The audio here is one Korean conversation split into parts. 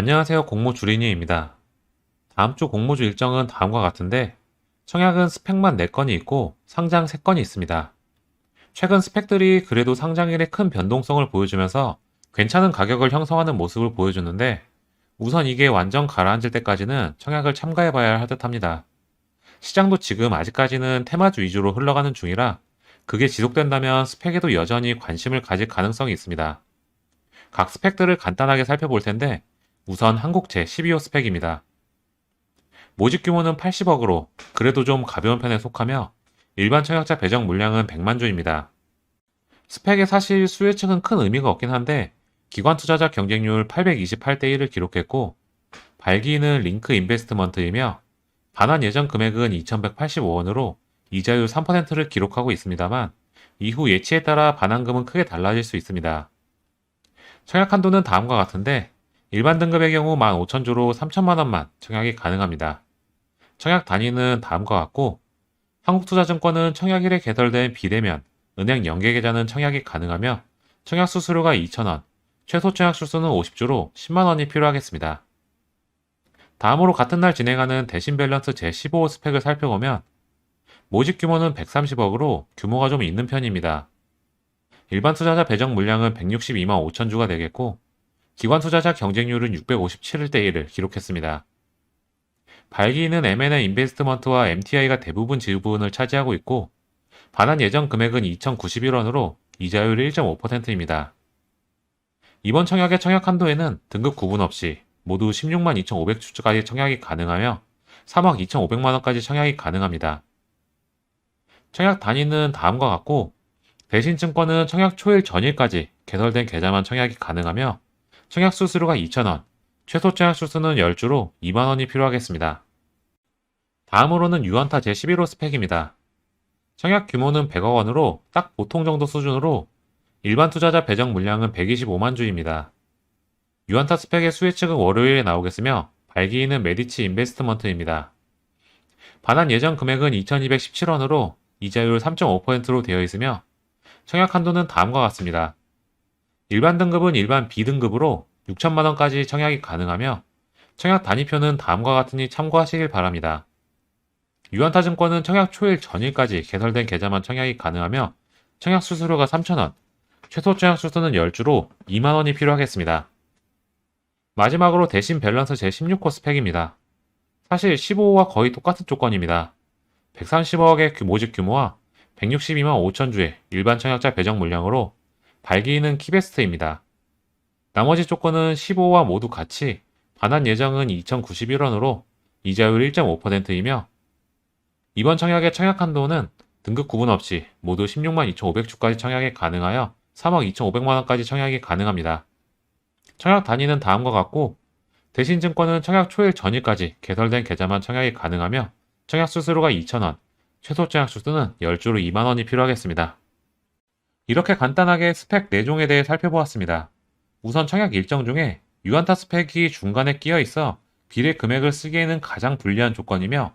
안녕하세요. 공모 주린이입니다. 다음 주 공모주 일정은 다음과 같은데 청약은 스펙만 4건이 있고 상장 3건이 있습니다. 최근 스펙들이 그래도 상장일에 큰 변동성을 보여주면서 괜찮은 가격을 형성하는 모습을 보여주는데 우선 이게 완전 가라앉을 때까지는 청약을 참가해봐야 할 듯합니다. 시장도 지금 아직까지는 테마주 위주로 흘러가는 중이라 그게 지속된다면 스펙에도 여전히 관심을 가질 가능성이 있습니다. 각 스펙들을 간단하게 살펴볼 텐데 우선 한국 제12호 스펙입니다. 모집 규모는 80억으로 그래도 좀 가벼운 편에 속하며 일반 청약자 배정 물량은 100만 주입니다. 스펙에 사실 수혜층은 큰 의미가 없긴 한데 기관 투자자 경쟁률 828대 1을 기록했고 발기인은 링크 인베스트먼트이며 반환 예정 금액은 2185원으로 이자율 3%를 기록하고 있습니다만 이후 예치에 따라 반환금은 크게 달라질 수 있습니다. 청약 한도는 다음과 같은데 일반 등급의 경우 15,000주로 3천만 원만 청약이 가능합니다. 청약 단위는 다음과 같고 한국투자증권은 청약 일에 개설된 비대면 은행 연계 계좌는 청약이 가능하며 청약 수수료가 2,000원, 최소 청약 수수는 50주로 10만 원이 필요하겠습니다. 다음으로 같은 날 진행하는 대신 밸런스 제15호 스펙을 살펴보면 모집 규모는 130억으로 규모가 좀 있는 편입니다. 일반 투자자 배정 물량은 162만 5천 주가 되겠고 기관 투자자 경쟁률은 657대 1을 기록했습니다. 발기인은 M&A 인베스트먼트와 MTI가 대부분 지분을 차지하고 있고 반환 예정 금액은 2,091원으로 이자율 1.5%입니다. 이번 청약의 청약 한도에는 등급 구분 없이 모두 16만 2,500주까지 청약이 가능하며 3억 2,500만 원까지 청약이 가능합니다. 청약 단위는 다음과 같고 대신 증권은 청약 초일 전일까지 개설된 계좌만 청약이 가능하며 청약 수수료가 2,000원, 최소 청약 수수는 10주로 2만원이 필요하겠습니다. 다음으로는 유한타 제11호 스펙입니다. 청약 규모는 100억 원으로 딱 보통 정도 수준으로 일반 투자자 배정 물량은 125만 주입니다. 유한타 스펙의 수혜 측은 월요일에 나오겠으며 발기인은 메디치 인베스트먼트입니다. 반환 예정 금액은 2217원으로 이자율 3.5%로 되어 있으며 청약 한도는 다음과 같습니다. 일반 등급은 일반 B등급으로 6천만 원까지 청약이 가능하며 청약 단위표는 다음과 같으니 참고하시길 바랍니다. 유한타증권은 청약 초일 전일까지 개설된 계좌만 청약이 가능하며 청약 수수료가 3,000원, 최소 청약 수수는 10주로 2만 원이 필요하겠습니다. 마지막으로 대신 밸런스 제16호 스펙입니다. 사실 15호와 거의 똑같은 조건입니다. 130억의 모집 규모와 162만 5천 주의 일반 청약자 배정 물량으로 발기인은 키베스트입니다. 나머지 조건은 15와 모두 같이 반환 예정은 2,091원으로 이자율 1.5%이며 이번 청약의 청약 한도는 등급 구분 없이 모두 16만 2,500주까지 청약이 가능하여 3억 2,500만 원까지 청약이 가능합니다. 청약 단위는 다음과 같고 대신 증권은 청약 초일 전일까지 개설된 계좌만 청약이 가능하며 청약 수수료가 2,000원, 최소 청약 수수는 10주로 2만 원이 필요하겠습니다. 이렇게 간단하게 스펙 4종에 대해 살펴보았습니다. 우선 청약 일정 중에 유한타 스펙이 중간에 끼어 있어 비례 금액을 쓰기에는 가장 불리한 조건이며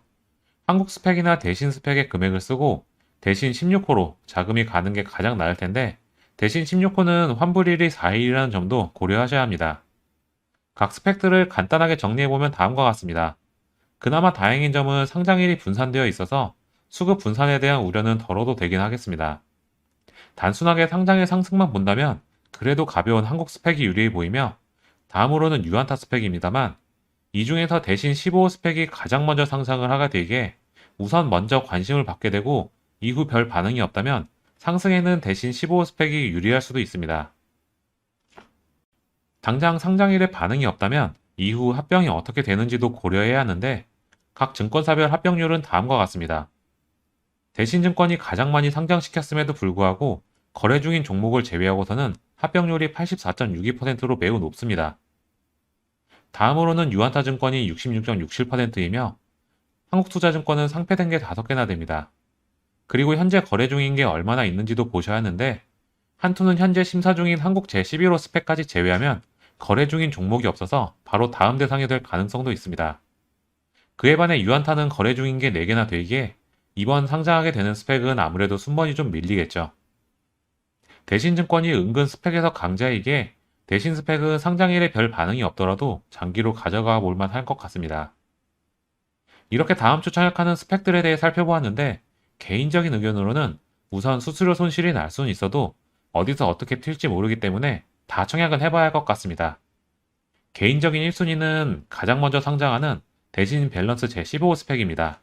한국 스펙이나 대신 스펙의 금액을 쓰고 대신 16호로 자금이 가는 게 가장 나을 텐데 대신 16호는 환불일이 4일이라는 점도 고려하셔야 합니다. 각 스펙들을 간단하게 정리해보면 다음과 같습니다. 그나마 다행인 점은 상장일이 분산되어 있어서 수급 분산에 대한 우려는 덜어도 되긴 하겠습니다. 단순하게 상장의 상승만 본다면 그래도 가벼운 한국 스펙이 유리해 보이며 다음으로는 유한타 스펙입니다만 이 중에서 대신 15호 스펙이 가장 먼저 상승을 하게 되기에 우선 먼저 관심을 받게 되고 이후 별 반응이 없다면 상승에는 대신 15호 스펙이 유리할 수도 있습니다. 당장 상장일에 반응이 없다면 이후 합병이 어떻게 되는지도 고려해야 하는데 각 증권사별 합병률은 다음과 같습니다. 대신증권이 가장 많이 상장시켰음에도 불구하고 거래 중인 종목을 제외하고서는 합병률이 84.62%로 매우 높습니다. 다음으로는 유한타증권이 66.67%이며 한국투자증권은 상패된 게 5개나 됩니다. 그리고 현재 거래 중인 게 얼마나 있는지도 보셔야 하는데 한투는 현재 심사 중인 한국 제11호 스펙까지 제외하면 거래 중인 종목이 없어서 바로 다음 대상이 될 가능성도 있습니다. 그에 반해 유한타는 거래 중인 게 4개나 되기에 이번 상장하게 되는 스펙은 아무래도 순번이 좀 밀리겠죠. 대신증권이 은근 스펙에서 강자이기에 대신 스펙은 상장일에 별 반응이 없더라도 장기로 가져가 볼 만 할 것 같습니다. 이렇게 다음 주 청약하는 스펙들에 대해 살펴보았는데 개인적인 의견으로는 우선 수수료 손실이 날 수는 있어도 어디서 어떻게 튈지 모르기 때문에 다 청약은 해봐야 할 것 같습니다. 개인적인 1순위는 가장 먼저 상장하는 대신 밸런스 제15 스펙입니다.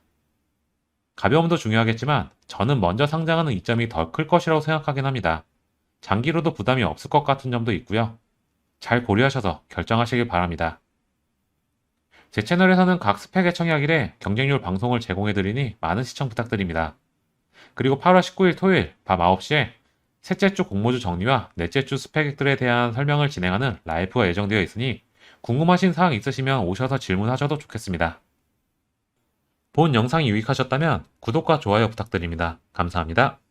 가벼움도 중요하겠지만 저는 먼저 상장하는 이점이 더 클 것이라고 생각하긴 합니다. 장기로도 부담이 없을 것 같은 점도 있고요. 잘 고려하셔서 결정하시길 바랍니다. 제 채널에서는 각 스펙의 청약일에 경쟁률 방송을 제공해드리니 많은 시청 부탁드립니다. 그리고 8월 19일 토요일 밤 9시에 셋째 주 공모주 정리와 넷째 주 스펙들에 대한 설명을 진행하는 라이프가 예정되어 있으니 궁금하신 사항 있으시면 오셔서 질문하셔도 좋겠습니다. 본 영상이 유익하셨다면 구독과 좋아요 부탁드립니다. 감사합니다.